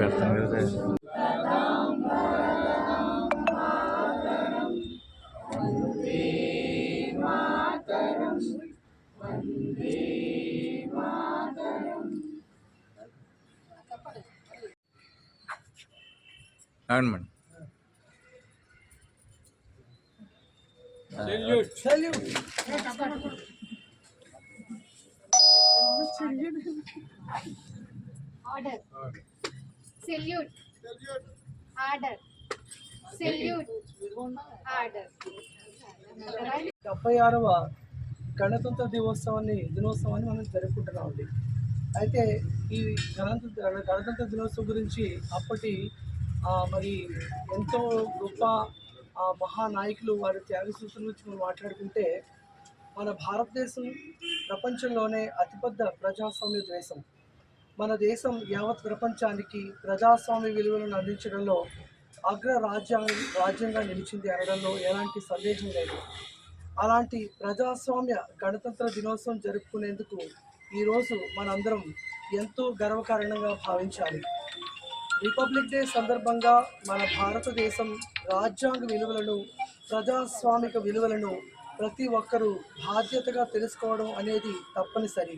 పెడతాను కదా అవును madam. Order. Salute. Order. Salute. Order. డెబ్బై ఆరవ గణతంత్ర దినోత్సవాన్ని దినోత్సవాన్ని మనం జరుపుకుంటున్నామండి అయితే ఈ గణతంత్ర గణతంత్ర దినోత్సవం గురించి అప్పటి ఆ, మరి ఎంతో గొప్ప ఆ, మహానాయకులు వారి త్యాగ సూచనల గురించి మనం మాట్లాడుకుంటే మన భారతదేశం ప్రపంచంలోనే అతిపెద్ద ప్రజాస్వామ్య దేశం మన దేశం యావత్ ప్రపంచానికి ప్రజాస్వామ్య విలువలను అందించడంలో అగ్ర రాజ్యాంగ రాజ్యంగా నిలిచింది అనడంలో ఎలాంటి సందేహం లేదు. అలాంటి ప్రజాస్వామ్య గణతంత్ర దినోత్సవం జరుపుకునేందుకు ఈరోజు మనందరం ఎంతో గర్వకారణంగా భావించాలి. రిపబ్లిక్ డే సందర్భంగా మన భారతదేశం రాజ్యాంగ విలువలను ప్రజాస్వామిక విలువలను ప్రతి ఒక్కరూ బాధ్యతగా తెలుసుకోవడం అనేది తప్పనిసరి.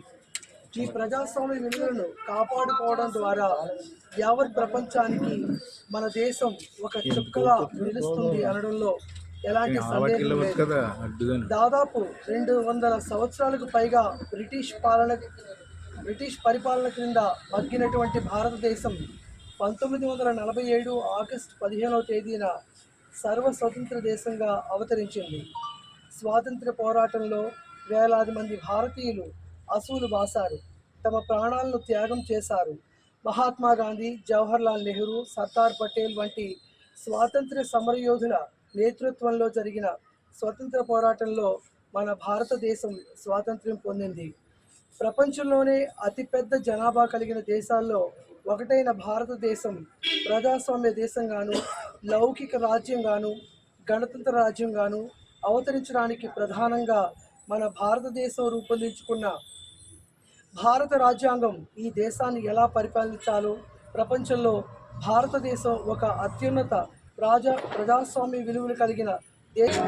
ఈ ప్రజాస్వామ్య విలువలను కాపాడుకోవడం ద్వారా యావత్ ప్రపంచానికి మన దేశం ఒక చుక్కలా నిలుస్తుంది అనడంలో ఎలాంటి సందేహం లేదు. దాదాపు రెండు వందల సంవత్సరాలకు పైగా బ్రిటిష్ పాలన బ్రిటిష్ పరిపాలన క్రింద మగ్గినటువంటి భారతదేశం పంతొమ్మిది వందల నలభై ఏడు ఆగస్టు పదిహేనవ తేదీన సర్వ స్వతంత్ర దేశంగా అవతరించింది. స్వాతంత్ర పోరాటంలో వేలాది మంది భారతీయులు అసూలు బాసారు. తమ ప్రాణాలను త్యాగం చేశారు. మహాత్మా గాంధీ జవహర్లాల్ నెహ్రూ సర్దార్ పటేల్ వంటి స్వాతంత్ర సమరయోధుల నేతృత్వంలో జరిగిన స్వతంత్ర పోరాటంలో మన భారతదేశం స్వాతంత్ర్యం పొందింది. ప్రపంచంలోనే అతిపెద్ద జనాభా కలిగిన దేశాల్లో ఒకటైన భారతదేశం ప్రజాస్వామ్య దేశంగాను లౌకిక రాజ్యంగాను గణతంత్ర రాజ్యంగాను అవతరించడానికి ప్రధానంగా మన భారతదేశం రూపొందించుకున్న భారత రాజ్యాంగం ఈ దేశాన్ని ఎలా పరిపాలించాలో ప్రపంచంలో భారతదేశం ఒక అత్యున్నత ప్రజా ప్రజాస్వామ్య విలువలు కలిగిన దేశం.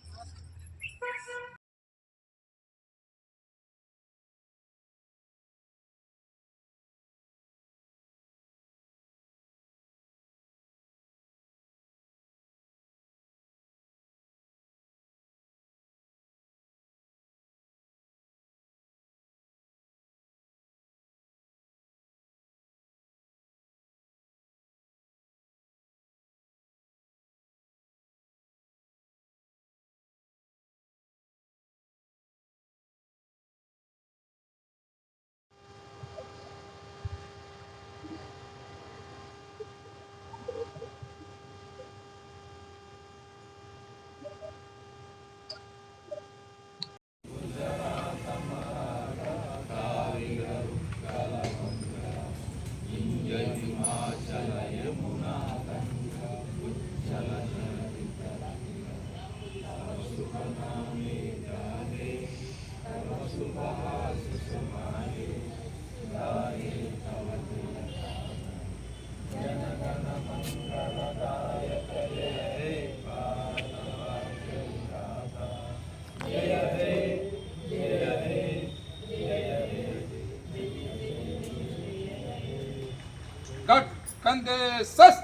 சஸ்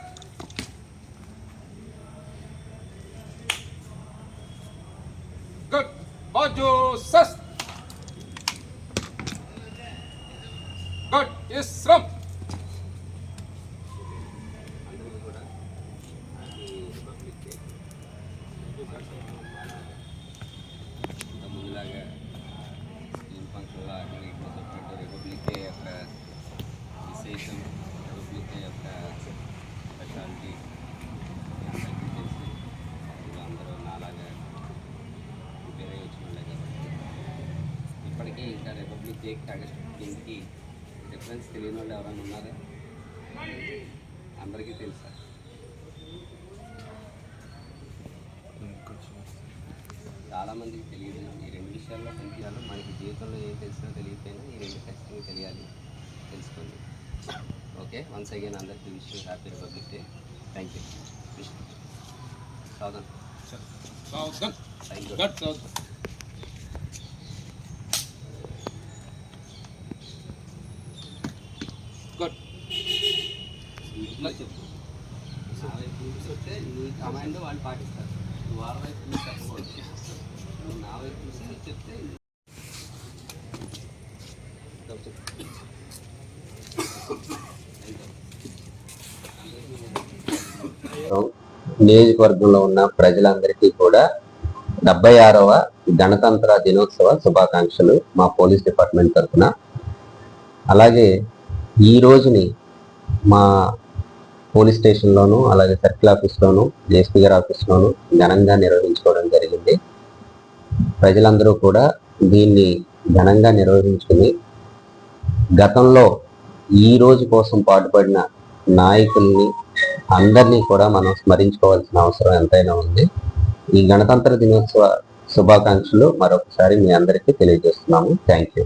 డేకి ఆగస్టు డిఫరెన్స్ తెలియని వాళ్ళు ఎవరైనా ఉన్నారా? అందరికీ తెలుసా? చాలామందికి తెలియదు. ఈ రెండు విషయాల్లో కనిపించాలి. మనకి జీవితంలో ఏం తెలిసినా తెలియకపోయినా ఈ రెండు ఖచ్చితంగా తెలియాలి. తెలుసుకోండి. ఓకే? వన్స్ అగైన్ అందరికీ విషయం happy republic day. Thank you wish సౌదన్ సౌదన్ థ్యాంక్ యూ చెప్పు వస్తే నీ కమాండ్ వాళ్ళు పాటిస్తారు నువ్వు వాళ్ళ వైపు నుంచి చెప్పకూడదు నువ్వు నా వైపు చెప్తే నియోజకవర్గంలో ఉన్న ప్రజలందరికీ కూడా డెబ్బై ఆరవ గణతంత్ర దినోత్సవ శుభాకాంక్షలు మా పోలీస్ డిపార్ట్మెంట్ తరఫున. అలాగే ఈ రోజుని మా పోలీస్ స్టేషన్లోను అలాగే సర్కిల్ ఆఫీస్లోను డిఎస్పీ గారి ఆఫీస్లోను ఘనంగా నిర్వహించుకోవడం జరిగింది. ప్రజలందరూ కూడా దీన్ని ఘనంగా నిర్వహించుకుని గతంలో ఈ రోజు కోసం పాటుపడిన నాయకుల్ని అందరినీ కూడా మనం స్మరించుకోవాల్సిన అవసరం ఎంతైనా ఉంది. ఈ గణతంత్ర దినోత్సవ శుభాకాంక్షలు మరొకసారి మీ అందరికీ తెలియజేస్తున్నాము. Thank you.